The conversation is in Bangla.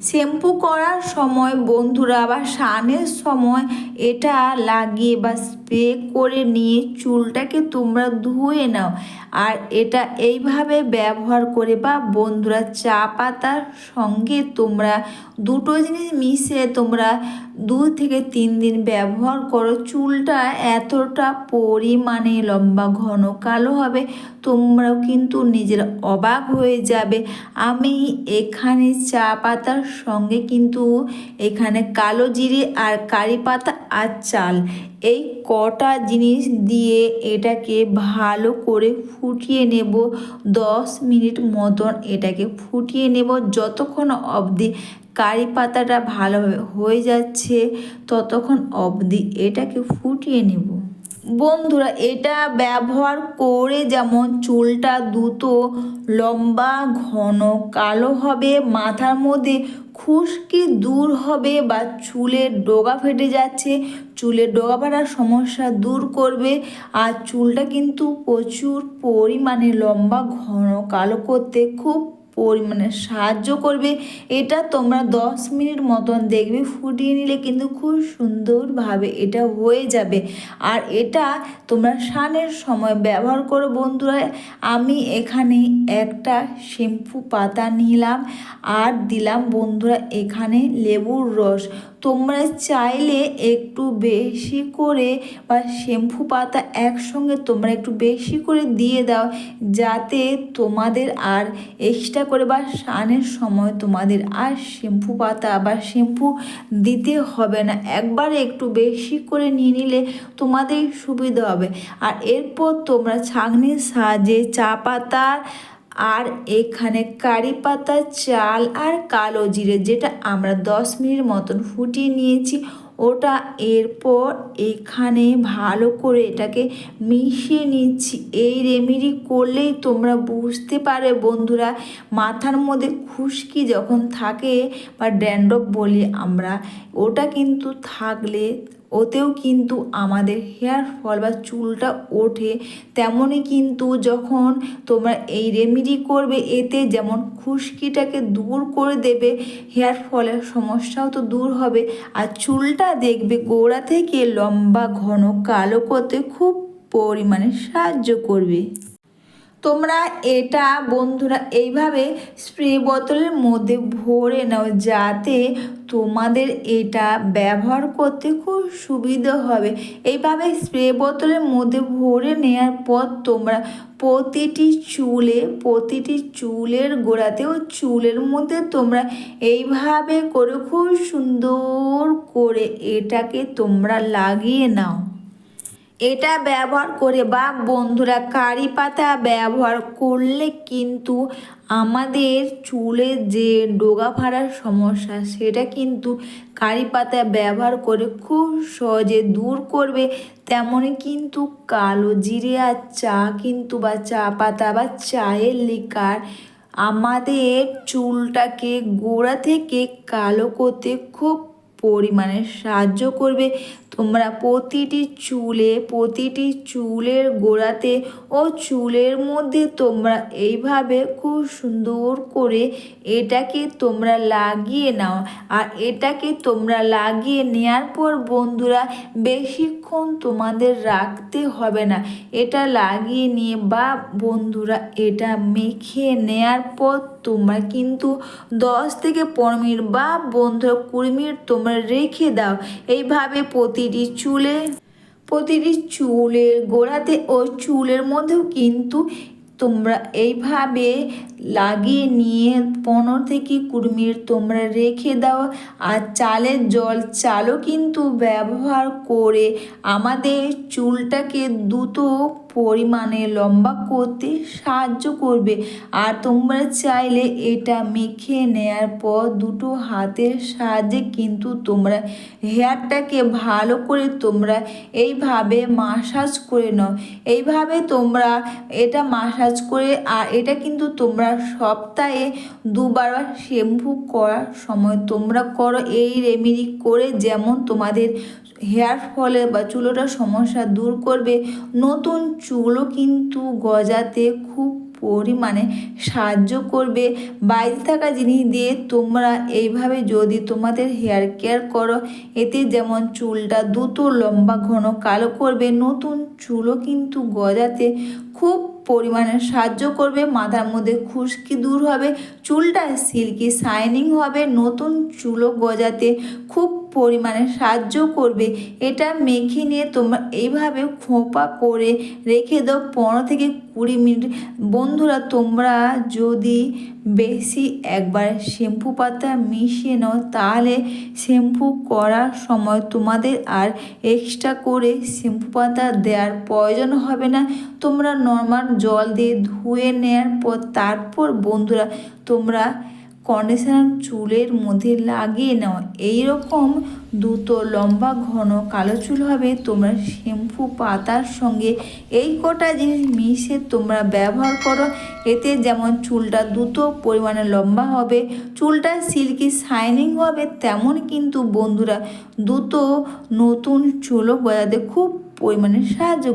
শ্যাম্পু করার সময় বন্ধুরা বা স্নানের সময় এটা লাগিয়ে বা স্প্রে করে নিয়ে চুলটাকে তোমরা ধুয়ে নাও। আর এটা এইভাবে ব্যবহার করে বা বন্ধুরা চা পাতার সঙ্গে তোমরা দুটো জিনিস মিশিয়ে তোমরা দু থেকে তিন দিন ব্যবহার করো। চুলটা এতটা পরিমাণে লম্বা, ঘন, কালো হবে, তোমরাও কিন্তু নিজের অবাক হয়ে যাবে। আমি এখানে চা পাতার সঙ্গে কিন্তু এখানে কালো জিরে আর কারি পাতা আর চাল। এই কটা জিনিস দিয়ে এটাকে ভালো করে ফুটিয়ে নেব। দশ মিনিট মতন এটাকে ফুটিয়ে নেব। যতক্ষণ অবধি কারি পাতাটা ভালোভাবে হয়ে যাচ্ছে, ততক্ষণ অবধি এটাকে ফুটিয়ে নেব। বন্ধুরা, এটা ব্যবহার করে যেমন চুলটা দ্রুত লম্বা, ঘন, কালো হবে, মাথার মধ্যে খুশকি দূর হবে বা চুলের ডোগা ফেটে যাচ্ছে চুলের ডোগা ফাটার সমস্যা দূর করবে আর চুলটা কিন্তু প্রচুর পরিমাণে লম্বা, ঘন, কালো করতে খুব পরিমাণে সাহায্য করবে। এটা তোমরা দশ মিনিট মতন দেখবে, ফুটিয়ে নিলে কিন্তু খুব সুন্দরভাবে এটা হয়ে যাবে। আর এটা তোমরা স্নানের সময় ব্যবহার করো বন্ধুরা। আমি এখানে একটা শ্যাম্পু পাতা নিলাম আর দিলাম বন্ধুরা এখানে লেবুর রস। তোমরা চাইলে একটু বেশি করে বা শ্যাম্পু পাতা একসঙ্গে তোমরা একটু বেশি করে দিয়ে দাও, যাতে তোমাদের আর এক্সট্রা করে বা স্নানের সময় তোমাদের আর শ্যাম্পু পাতা বা শ্যাম্পু দিতে হবে না। একবারে একটু বেশি করে নিয়ে নিলে তোমাদের সুবিধা হবে। আর এরপর তোমরা ছাঁকনির সাহায্যে চা পাতা আর এখানে কারি পাতা, চাল আর কালো জিরে, যেটা আমরা দশ মিনিট মতন ফুটিয়ে নিয়েছি ওটা এরপর এখানে ভালো করে এটাকে মিশিয়ে নিচ্ছি। এই রেমেডি করলেই তোমরা বুঝতে পারে বন্ধুরা, মাথার মধ্যে খুশকি যখন থাকে বা ড্যান্ড্রফ বলি আমরা, ওটা কিন্তু থাকলে ওতেও কিন্তু আমাদের হেয়ার ফল বা চুলটা ওঠে। তেমনই কিন্তু যখন তোমরা এই রেমেডি করবে, এতে যেমন খুশকিটাকে দূর করে দেবে, হেয়ার ফলের সমস্যাও তো দূর হবে। আর চুলটা দেখবে গোড়া থেকে লম্বা, ঘন, কালো করতে খুব পরিমাণে সাহায্য করবে। তোমরা এটা বন্ধুরা এইভাবে স্প্রে বোতলের মধ্যে ভরে নাও যাতে তোমাদের এটা ব্যবহার করতে খুব সুবিধা হবে। এইভাবে স্প্রে বোতলের মধ্যে ভরে নেওয়ার পর তোমরা প্রতিটি চুলে, প্রতিটি চুলের গোড়াতেও চুলের মধ্যে তোমরা এইভাবে করে খুব সুন্দর করে এটাকে তোমরা লাগিয়ে নাও। এটা ব্যবহার করে বা বন্ধুরা কারি পাতা ব্যবহার করলে কিন্তু আমাদের চুলের যে ডোগা ফাড়ার সমস্যা, সেটা কিন্তু কারি পাতা ব্যবহার করে খুব সহজে দূর করবে। তেমনই কিন্তু কালো জিরে আর চা কিন্তু বা চা পাতা বা চায়ের লিকার আমাদের চুলটাকে গোড়া থেকে কালো করতে খুব পরিমাণে সাহায্য করবে। তোমরা প্রতিটি চুলে, প্রতিটি চুলের গোড়াতে ও চুলের মধ্যে তোমরা এইভাবে খুব সুন্দর করে এটাকে তোমরা লাগিয়ে নাও। আর এটাকে তোমরা লাগিয়ে নেওয়ার পর বন্ধুরা, বেশিক্ষণ তোমাদের রাখতে হবে না। এটা লাগিয়ে নিয়ে বা বন্ধুরা, এটা মেখে নেওয়ার পর তোমরা কিন্তু দশ থেকে পনেরো মিনিট বা বন্ধুরা কুড়ি মিনিট তোমরা রেখে দাও। এইভাবে প্রতিটি চুলে, প্রতিটি চুলের গোড়াতে ও চুলের মধ্যেও কিন্তু তোমরা এইভাবে লাগিয়ে নিয়ে পনেরো থেকে কুড়ি মিনিট তোমরা রেখে দাও। আর চালের জল চালও কিন্তু ব্যবহার করে আমাদের চুলটাকে দ্রুত পরিমাণে লম্বা করতে সাহায্য করবে। আর তোমরা চাইলে এটা মেখে নেয়ার পর দুটো হাতের সাহায্যে কিন্তু তোমরা হেয়ারটাকে ভালো করে তোমরা এইভাবে মাসাজ করে নাও। এইভাবে তোমরা এটা মাসাজ করে, আর এটা কিন্তু তোমরা সপ্তাহে দুবার শ্যাম্পু করার সময় তোমরা করো। এই রেমেডি করে যেমন তোমাদের হেয়ার ফলে বা চুলোটার সমস্যা দূর করবে। নতুন চুলও কিন্তু গজাতে খুব পরিমাণে সাহায্য করবে। বাইরে থাকা জিনিস দিয়ে তোমরা এইভাবে যদি তোমাদের হেয়ার কেয়ার করো, এতে যেমন চুলটা দ্রুত, লম্বা, ঘন, কালো করবে, নতুন চুলও কিন্তু গজাতে খুব পরিমাণে সাহায্য করবে। মাথার মধ্যে খুশকি দূর হবে চুলটা সিল্কি শাইনিং হবে, নতুন চুলও গজাতে খুব পরিমাণে সাহায্য করবে। এটা মেখে নিয়ে তোমরা এইভাবে খোঁপা করে রেখে দাও পনেরো থেকে কুড়ি মিনিট। বন্ধুরা, তোমরা যদি বেশি একবার শ্যাম্পু পাতা মিশিয়ে নাও, তাহলে শ্যাম্পু করার সময় তোমাদের আর এক্সট্রা করে শ্যাম্পু পাতা দেওয়ার প্রয়োজন হবে না। তোমরা নর্মাল জল দিয়ে ধুয়ে নেওয়ার পর তারপর বন্ধুরা, তোমরা কন্ডিশনার চুলের মধ্যে লাগিয়ে নাও। এইরকম দ্রুত, লম্বা, ঘন, কালো চুল হবে তোমরা শ্যাম্পু পাতার সঙ্গে। এই কটা জিনিস মিশে তোমরা ব্যবহার করো। এতে যেমন চুলটা দ্রুত পরিমাণে লম্বা হবে, চুলটা সিল্কি শাইনিং হবে, তেমন কিন্তু বন্ধুরা দ্রুত নতুন চুলও গজাতে খুব পরিমাণে সাহায্য